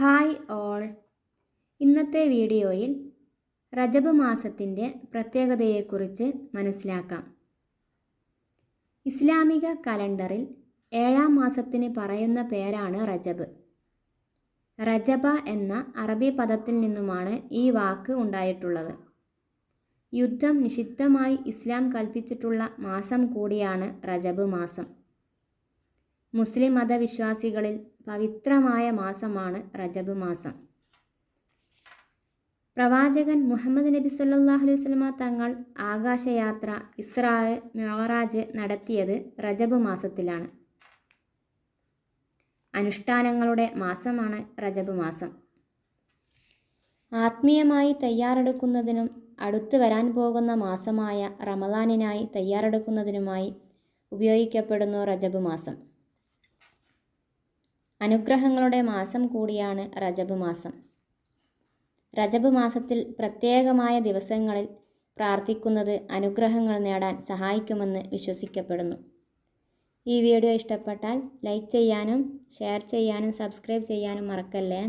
Hi all. ഇന്നത്തെ വീഡിയോയിൽ റജബ് മാസത്തിന്റെ പ്രത്യേകതയെക്കുറിച്ച് മനസ്സിലാക്കാം. ഇസ്ലാമിക കലണ്ടറിൽ ഏഴാം മാസത്തിന് പറയുന്ന പേരാണ് റജബ്. റജബ എന്ന അറബി പദത്തിൽ നിന്നുമാണ് ഈ വാക്ക് ഉണ്ടായിട്ടുള്ളത്. യുദ്ധം നിഷിദ്ധമായി ഇസ്ലാം കൽപ്പിച്ചിട്ടുള്ള മാസം കൂടിയാണ് റജബ് മാസം. മുസ്ലിം മതവിശ്വാസികളിൽ പവിത്രമായ മാസമാണ് റജബ് മാസം. പ്രവാചകൻ മുഹമ്മദ് നബി സല്ലാഹു അലൈഹി വസല്ലമ തങ്ങൾ ആകാശയാത്ര ഇസ്രാ മെഹറാജ് നടത്തിയത് റജബ് മാസത്തിലാണ്. അനുഷ്ഠാനങ്ങളുടെ മാസമാണ് റജബ് മാസം. ആത്മീയമായി തയ്യാറെടുക്കുന്നതിനും അടുത്തു വരാൻ പോകുന്ന മാസമായ റമദാനിനായി തയ്യാറെടുക്കുന്നതിനുമായി ഉപയോഗിക്കപ്പെടുന്നു റജബ് മാസം. അനുഗ്രഹങ്ങളുടെ മാസം കൂടിയാണ് റജബ് മാസം. റജബ് മാസത്തിൽ പ്രത്യേകമായ ദിവസങ്ങളിൽ പ്രാർത്ഥിക്കുന്നത് അനുഗ്രഹങ്ങൾ നേടാൻ സഹായിക്കുമെന്ന് വിശ്വസിക്കപ്പെടുന്നു. ഈ വീഡിയോ ഇഷ്ടപ്പെട്ടാൽ ലൈക്ക് ചെയ്യാനും ഷെയർ ചെയ്യാനും സബ്സ്ക്രൈബ് ചെയ്യാനും മറക്കല്ലേ?